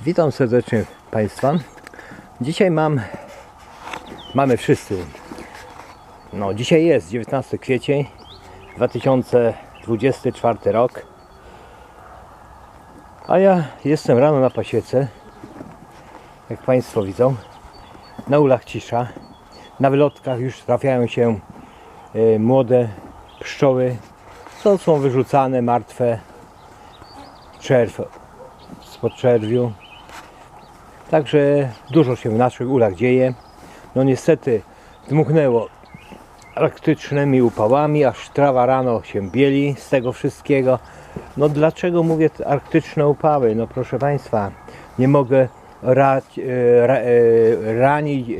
Witam serdecznie Państwa. Dzisiaj mam, mamy wszyscy, no dzisiaj jest 19 kwiecień 2024 rok. A ja jestem rano na pasiece, jak Państwo widzą. Na ulach cisza. Na wylotkach już trafiają się e, młode pszczoły, co są wyrzucane martwe czerw spod czerwiu. Także dużo się w naszych ulach dzieje. No niestety dmuchnęło arktycznymi upałami, aż trawa rano się bieli z tego wszystkiego. No dlaczego mówię arktyczne upały? No proszę Państwa, nie mogę e, ra, e, ranić, e,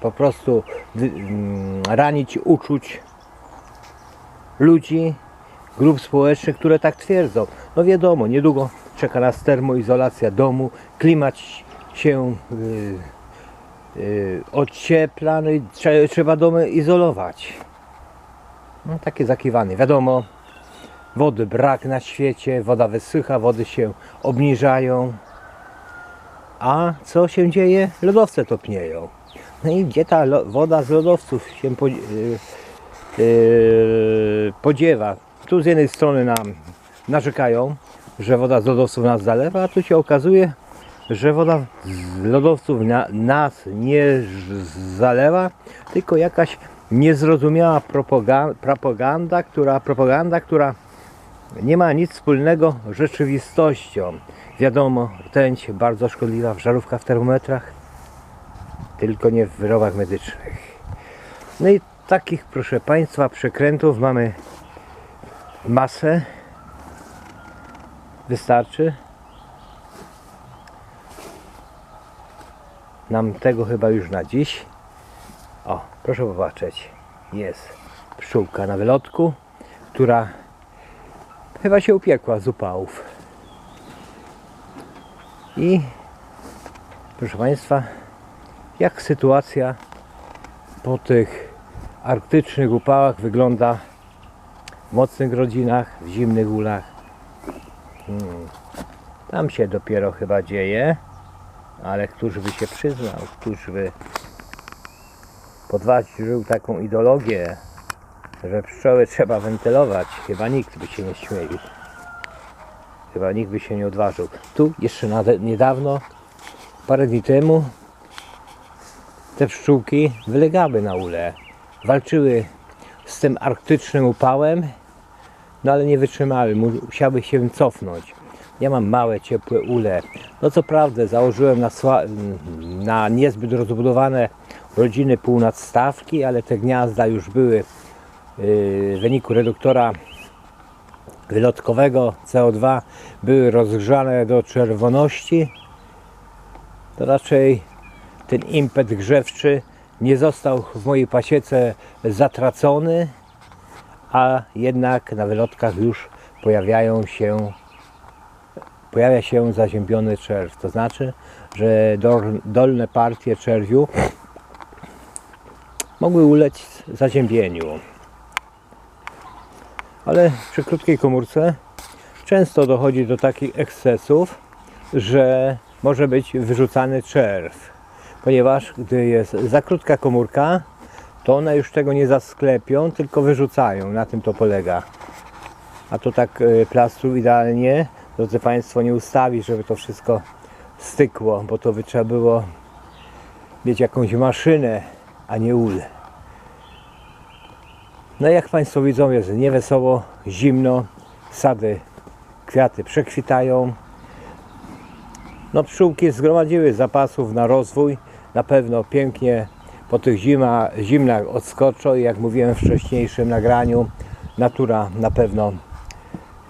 po prostu mm, ranić uczuć ludzi, grup społecznych, które tak twierdzą. No wiadomo, niedługo czeka nas termoizolacja domu, klimat się y, y, ociepla, no i trze- trzeba domy izolować. No, takie zakiwany. Wiadomo, wody brak na świecie, woda wysycha, wody się obniżają. A co się dzieje? Lodowce topnieją. No i gdzie ta woda z lodowców się po, y, podziewa? Tu z jednej strony nam narzekają, że woda z lodowców nas zalewa, a tu się okazuje, że woda z lodowców na, nas nie zalewa, tylko jakaś niezrozumiała propaganda, która, propaganda, która nie ma nic wspólnego z rzeczywistością. Wiadomo, rtęć bardzo szkodliwa w żarówkach, w termometrach, tylko nie w wyrobach medycznych. No i takich, proszę Państwa, przekrętów mamy masę. Wystarczy. Nam tego chyba już na dziś. O, proszę popatrzeć. Jest pszczółka na wylotku, która chyba się upiekła z upałów. I proszę Państwa, jak sytuacja po tych arktycznych upałach wygląda w mocnych rodzinach, w zimnych ulach. Hmm. Tam się dopiero chyba dzieje, ale któż by się przyznał, któż by podważył taką ideologię, że pszczoły trzeba wentylować. Chyba nikt by się nie śmielił. Chyba nikt by się nie odważył. Tu jeszcze niedawno, parę dni temu, te pszczółki wylegały na ule. Walczyły z tym arktycznym upałem, no ale nie wytrzymały, musiały się cofnąć. Ja mam małe, ciepłe ule. No co prawda założyłem na, na niezbyt rozbudowane rodziny półnadstawki, ale te gniazda już były yy, w wyniku reduktora wylotkowego CO2 były rozgrzane do czerwoności. To raczej ten impet grzewczy nie został w mojej pasiece zatracony, a jednak na wylotkach już pojawiają się pojawia się zaziębiony czerw. To znaczy, że dol- dolne partie czerwiu mogły ulec zaziębieniu. Ale przy krótkiej komórce często dochodzi do takich ekscesów, że może być wyrzucany czerw. Ponieważ gdy jest za krótka komórka, to one już tego nie zasklepią, tylko wyrzucają. Na tym to polega. A to tak y, plastru idealnie, drodzy Państwo, nie ustawi, żeby to wszystko stykło, bo to by trzeba było mieć jakąś maszynę, a nie ul. No jak Państwo widzą, jest niewesoło, zimno, sady, kwiaty przekwitają. No pszczółki zgromadziły zapasów na rozwój, na pewno pięknie po tych zima, zimnach odskoczą i jak mówiłem w wcześniejszym nagraniu, natura na pewno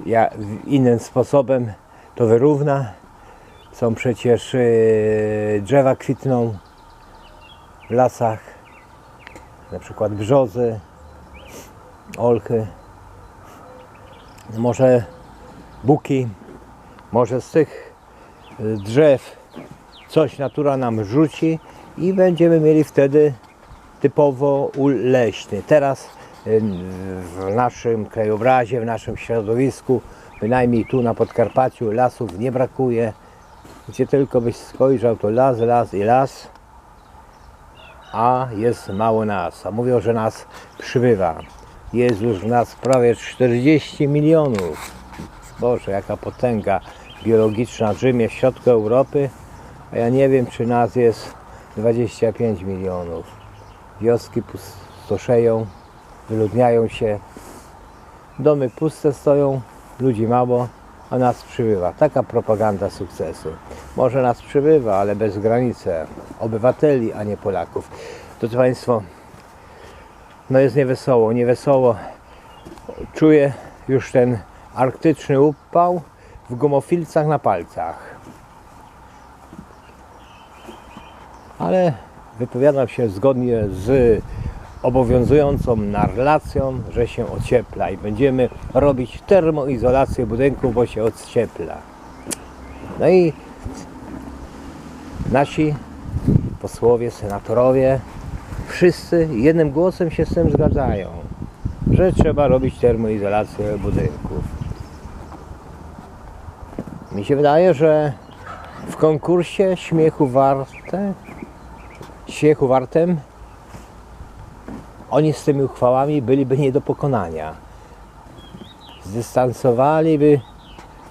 ja, innym sposobem to wyrówna. Są przecież yy, drzewa kwitną w lasach, na przykład brzozy, olchy, może buki, może z tych y, drzew coś natura nam rzuci i będziemy mieli wtedy typowo ul leśny. Teraz w naszym krajobrazie, w naszym środowisku, bynajmniej tu na Podkarpaciu lasów nie brakuje. Gdzie tylko byś spojrzał, to las, las i las, a jest mało nas. A mówią, że nas przybywa. Jest już nas prawie 40 milionów. Boże, jaka potęga biologiczna Rzymie w środku Europy, a ja nie wiem, czy nas jest 25 milionów. Wioski pustoszeją, wyludniają się, domy puste stoją, ludzi mało, a nas przybywa. Taka propaganda sukcesu. Może nas przybywa, ale bez granicy. Obywateli, a nie Polaków. Drodzy Państwo, no jest niewesoło, niewesoło. Czuję już ten arktyczny upał w gumofilcach na palcach. Ale wypowiadam się zgodnie z obowiązującą narracją, że się ociepla i będziemy robić termoizolację budynku, bo się ociepla. No i nasi posłowie, senatorowie, wszyscy jednym głosem się z tym zgadzają, że trzeba robić termoizolację budynków. Mi się wydaje, że w konkursie śmiechu warte, śmiechu wartem oni z tymi uchwałami byliby nie do pokonania. Zdystansowaliby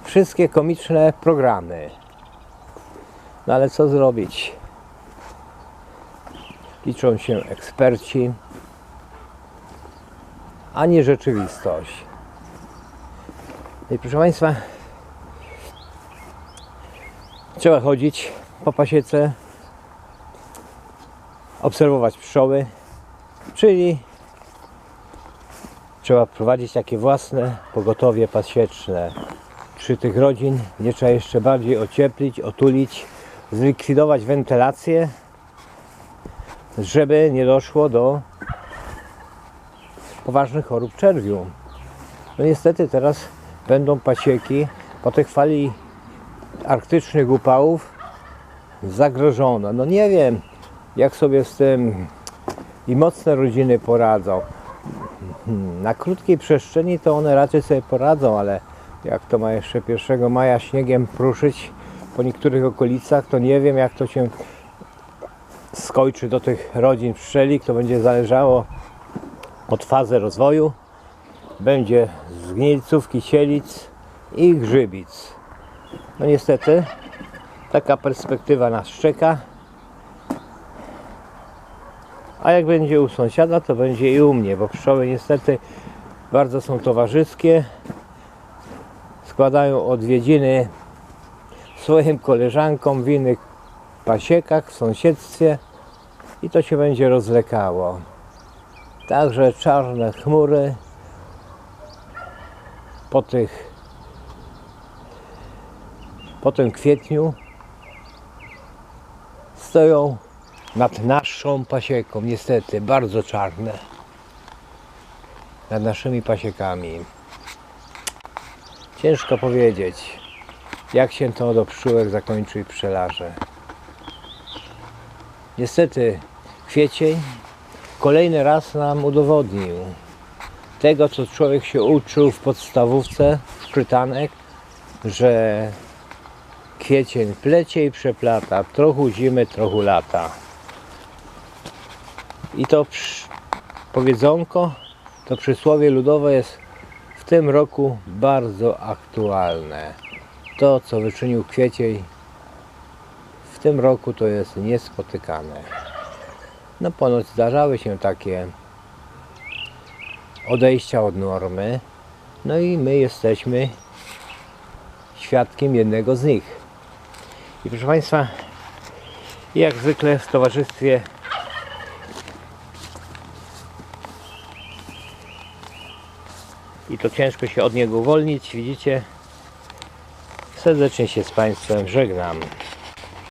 wszystkie komiczne programy. No ale co zrobić? Liczą się eksperci, a nie rzeczywistość. No I proszę Państwa, trzeba chodzić po pasiece, obserwować pszczoły, Czyli trzeba prowadzić takie własne pogotowie pasieczne. Przy tych rodzin nie trzeba jeszcze bardziej ocieplić, otulić, zlikwidować wentylację, żeby nie doszło do poważnych chorób czerwiu. No niestety teraz będą pasieki po tej fali arktycznych upałów zagrożone. No nie wiem, jak sobie z tym i mocne rodziny poradzą. Na krótkiej przestrzeni to one raczej sobie poradzą, ale jak to ma jeszcze 1 maja śniegiem pruszyć po niektórych okolicach, to nie wiem jak to się skończy do tych rodzin pszczelik. To będzie zależało od fazy rozwoju. Będzie z gnilców, kisielic i grzybic. No niestety taka perspektywa nas czeka. A jak będzie u sąsiada, to będzie i u mnie, bo pszczoły niestety bardzo są towarzyskie. Składają odwiedziny swoim koleżankom w innych pasiekach w sąsiedztwie i to się będzie rozlekało. Także czarne chmury po tych po tym kwietniu stoją nad naszą pasieką, niestety bardzo czarne. Nad naszymi pasiekami. Ciężko powiedzieć, jak się to do pszczółek zakończy i pszczelarze. Niestety, kwiecień kolejny raz nam udowodnił tego, co człowiek się uczył w podstawówce, w czytanek, że kwiecień plecie i przeplata, trochę zimy, trochę lata. I to powiedzonko, to przysłowie ludowe jest w tym roku bardzo aktualne. To, co wyczynił kwiecień w tym roku, to jest niespotykane. No ponoć zdarzały się takie odejścia od normy, no i my jesteśmy świadkiem jednego z nich. I proszę Państwa, jak zwykle w towarzystwie to ciężko się od niego uwolnić, widzicie? Serdecznie się z Państwem żegnam.